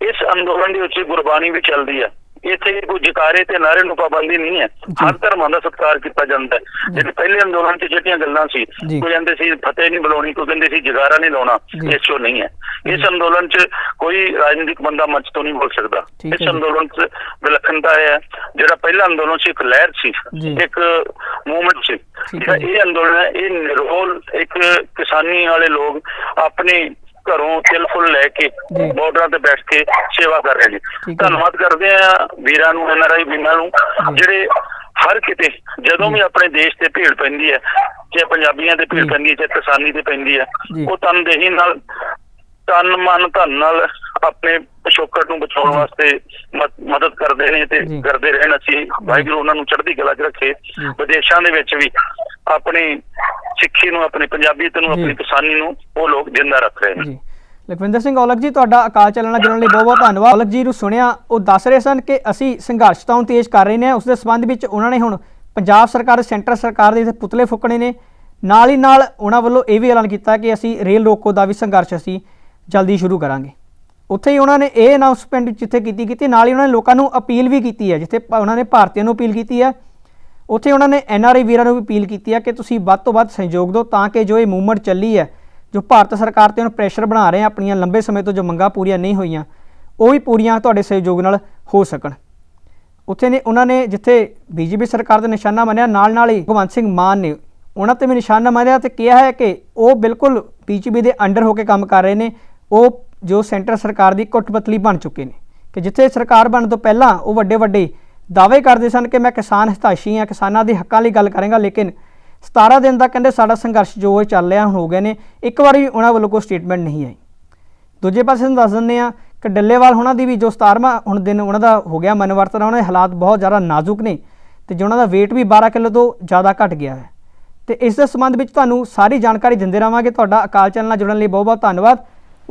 ਇਸ ਅੰਦੋਲਨ ਦੇ ਵਿੱਚ ਗੁਰਬਾਣੀ ਵੀ ਚੱਲਦੀ ਹੈ। ਇੱਥੇ ਕੋਈ ਜਕਾਰੇ ਤੇ ਨਾਰੇ ਨੂੰ ਪਾਬੰਦੀ ਨਹੀਂ ਹੈ। ਹਰ ਧਰਮਾਂ ਦਾ ਸਤਿਕਾਰ ਕੀਤਾ ਜਾਂਦਾ ਹੈ। ਜਿਹੜੇ ਪਹਿਲੇ ਅੰਦੋਲਨ 'ਚ ਜਿਹੜੀਆਂ ਗੱਲਾਂ ਸੀ। ਕੋਈ ਕਹਿੰਦੇ ਸੀ ਫਤਿਹ ਨਹੀਂ ਬੁਲਾਉਣੀ ਕੋਈ ਕਹਿੰਦੇ ਸੀ ਜਗਾਰਾ ਨਹੀਂ ਲਾਉਣਾ। ਇਸ ਚੋਂ ਨਹੀਂ ਹੈ। ਇਸ ਅੰਦੋਲਨ 'ਚ ਕੋਈ ਰਾਜਨੀਤਿਕ ਬੰਦਾ ਮੰਚ ਤੋਂ ਨਹੀਂ ਬੋਲ ਸਕਦਾ ਇਸ। ਅੰਦੋਲਨ 'ਚ ਵਿਲੱਖਣਤਾ ਹੈ ਜਿਹੜਾ ਪਹਿਲਾ ਅੰਦੋਲਨ ਸੀ ਇੱਕ ਲਹਿਰ ਸੀ। ਇੱਕ ਮੂਵਮੈਂਟ ਸੀ ਜਿਹੜਾ। ਇਹ ਅੰਦੋਲਨ ਹੈ ਇਹ ਨਿਰੋਲ ਇੱਕ ਕਿਸਾਨੀ ਵਾਲੇ ਲੋਕ ਆਪਣੇ ਘਰੋਂ ਤਿਲ ਫੁੱਲ ਲੈ ਕੇ। ਬਾਰਡਰਾਂ ਤੇ ਬੈਠ ਕੇ ਸੇਵਾ ਕਰ ਰਹੇ ਨੇ। ਧੰਨਵਾਦ ਕਰਦੇ ਆ ਵੀਰਾਂ ਨੂੰ ਐਨਆਰਆਈ ਵੀਰਾਂ ਨੂੰ। ਜਿਹੜੇ ਹਰ ਕਿਤੇ ਜਦੋਂ ਵੀ ਆਪਣੇ ਦੇਸ਼ ਤੇ ਭੀੜ ਪੈਂਦੀ ਹੈ ਚਾਹੇ ਪੰਜਾਬੀਆਂ ਤੇ ਭੀੜ। ਪੈਂਦੀ ਹੈ ਚਾਹੇ ਕਿਸਾਨੀ ਤੇ ਪੈਂਦੀ ਹੈ। ਉਹ ਤਨਦੇਹੀ ਨਾਲ ਤਨ ਮਨ ਧਨ ਨਾਲ ਆਪਣੇ ਪਿਛੋਕੜ ਨੂੰ ਬਚਾਉਣ। ਵਾਸਤੇ ਮਦਦ ਕਰਦੇ ਨੇ ਤੇ। ਕਰਦੇ ਰਹਿਣ ਅਸੀਂ ਵਾਹਿਗੁਰੂ ਉਹਨਾਂ ਨੂੰ ਚੜ੍ਹਦੀ ਕਲਾ 'ਚ ਰੱਖੇ। ਵਿਦੇਸ਼ਾਂ ਦੇ ਵਿੱਚ ਵੀ ਆਪਣੀ ਸਿੱਖੀ ਨੂੰ ਆਪਣੀ ਪੰਜਾਬੀਅਤ ਨੂੰ। ਆਪਣੀ ਕਿਸਾਨੀ ਨੂੰ ਉਹ ਲੋਕ ਜਿੰਦਾ ਰੱਖ ਰਹੇ ਨੇ ਲਖਵਿੰਦਰ ਸਿੰਘ ਔਲਖ ਜੀ ਤੁਹਾਡਾ ਅਕਾਲ ਚੱਲਣਾ ਜੁੜਨ ਲਈ ਬਹੁਤ ਬਹੁਤ ਧੰਨਵਾਦ ਔਲਖ ਜੀ ਨੂੰ ਸੁਣਿਆ ਉਹ ਦੱਸ ਰਹੇ ਸਨ ਕਿ ਅਸੀਂ ਸੰਘਰਸ਼ ਤਾਂ ਹੁਣ ਤੇਜ਼ ਕਰ ਰਹੇ ਨੇ ਉਸ ਦੇ ਸੰਬੰਧ ਵਿੱਚ ਉਹਨਾਂ ਨੇ ਹੁਣ ਪੰਜਾਬ ਸਰਕਾਰ ਸੈਂਟਰ ਸਰਕਾਰ ਦੇ ਪੁਤਲੇ ਫੁੱਕਣੇ ਨੇ ਨਾਲ ਹੀ ਨਾਲ ਉਹਨਾਂ ਵੱਲੋਂ ਇਹ ਵੀ ਐਲਾਨ ਕੀਤਾ ਕਿ ਅਸੀਂ ਰੇਲ ਰੋਕੋ ਦਾ ਵੀ ਸੰਘਰਸ਼ ਅਸੀਂ ਜਲਦੀ ਸ਼ੁਰੂ ਕਰਾਂਗੇ। ਉੱਥੇ ਹੀ ਉਹਨਾਂ ਨੇ ਇਹ ਅਨਾਉਂਸਮੈਂਟ ਜਿੱਥੇ ਕੀਤੀ ਕੀਤੀ, ਨਾਲ ਹੀ ਉਹਨਾਂ ਨੇ ਲੋਕਾਂ ਨੂੰ ਅਪੀਲ ਵੀ ਕੀਤੀ ਹੈ, ਜਿੱਥੇ ਉਹਨਾਂ ਨੇ ਭਾਰਤੀਆਂ ਨੂੰ ਅਪੀਲ ਕੀਤੀ ਹੈ। ਉੱਥੇ ਉਹਨਾਂ ਨੇ ਐਨਆਰਆਈ ਵੀਰਾਂ ਨੂੰ ਵੀ ਅਪੀਲ ਕੀਤੀ ਹੈ ਕਿ ਤੁਸੀਂ ਵੱਧ ਤੋਂ ਵੱਧ ਸਹਿਯੋਗ ਦਿਓ ਤਾਂ ਕਿ ਜੋ ਇਹ ਮੂਵਮੈਂਟ ਚੱਲੀ ਹੈ, ਜੋ ਭਾਰਤ ਸਰਕਾਰ ਤੇ ਹੁਣ ਪ੍ਰੈਸ਼ਰ ਬਣਾ ਰਹੇ ਆ ਆਪਣੀਆਂ ਲੰਬੇ ਸਮੇਂ ਤੋਂ ਜੋ ਮੰਗਾਂ ਪੂਰੀਆਂ ਨਹੀਂ ਹੋਈਆਂ, ਉਹ ਵੀ ਪੂਰੀਆਂ ਤੁਹਾਡੇ ਸਹਿਯੋਗ ਨਾਲ ਹੋ ਸਕਣ। ਉੱਥੇ ਨੇ ਉਹਨਾਂ ਨੇ ਜਿੱਥੇ ਬੀਜੇਪੀ ਸਰਕਾਰ ਦਾ ਨਿਸ਼ਾਨਾ ਮੰਨਿਆ ਨਾਲ ਨਾਲ ਹੀ ਭਗਵੰਤ ਸਿੰਘ ਮਾਨ ਨੇ ਉਹਨਾਂ ਤੇ ਵੀ ਨਿਸ਼ਾਨਾ ਮੰਨਿਆ ਤੇ ਕਿਹਾ ਹੈ ਕਿ ਉਹ ਬਿਲਕੁਲ ਬੀਜੇਪੀ ਦੇ ਅੰਡਰ ਹੋ ਕੇ ਕੰਮ ਕਰ ਰਹੇ ਨੇ ਉਹ ਜੋ ਸੈਂਟਰ ਸਰਕਾਰ ਦੀ ਕੁੱਟਪਤਲੀ ਬਣ ਚੁੱਕੇ ਨੇ ਕਿ ਜਿੱਥੇ ਸਰਕਾਰ ਬਣਨ ਤੋਂ ਪਹਿਲਾਂ ਉਹ ਵੱਡੇ ਵੱਡੇ ਦਾਅਵੇ ਕਰਦੇ ਸਨ ਕਿ ਮੈਂ ਕਿਸਾਨ ਹਿਤੈਸ਼ੀ ਹਾਂ, ਕਿਸਾਨਾਂ ਦੇ ਹੱਕਾਂ ਲਈ ਗੱਲ ਕਰਾਂਗਾ, ਲੇਕਿਨ 17 ਦਿਨ ਦਾ ਕਹਿੰਦੇ ਸਾਡਾ ਸੰਘਰਸ਼ ਜੋ ਇਹ ਚੱਲ ਰਿਹਾ ਹੋ ਗਏ ਨੇ, ਇੱਕ ਵਾਰੀ ਵੀ ਉਹਨਾਂ ਵੱਲੋਂ ਕੋਈ ਸਟੇਟਮੈਂਟ ਨਹੀਂ ਆਈ। ਦੂਜੇ ਪਾਸੇ ਤੁਹਾਨੂੰ ਦੱਸ ਦਿੰਦੇ ਆ ਕਿ ਡੱਲੇਵਾਲ ਉਹਨਾਂ ਦੀ ਵੀ ਜੋ 17ਵਾਂ ਹੁਣ ਦਿਨ ਉਹਨਾਂ ਦਾ ਹੋ ਗਿਆ ਮਨਵਰਤਨ ਉਹਨਾਂ ਦੇ ਹਾਲਾਤ ਬਹੁਤ ਜ਼ਿਆਦਾ ਨਾਜ਼ੁਕ ਨੇ ਤੇ ਜੋ ਉਹਨਾਂ ਦਾ weight ਵੀ 12 ਕਿਲੋ ਤੋਂ ਜ਼ਿਆਦਾ ਘਟ ਗਿਆ ਹੈ। ਤੇ ਇਸ ਦੇ ਸੰਬੰਧ ਵਿੱਚ ਤੁਹਾਨੂੰ ਸਾਰੀ ਜਾਣਕਾਰੀ ਦਿੰਦੇ ਰਹਾਂਗੇ, ਤੁਹਾਡਾ ਅਕਾਲ ਚੈਨਲ ਨਾਲ ਜੁੜਨ ਲਈ ਬਹੁਤ ਬਹੁਤ ਧੰਨਵਾਦ।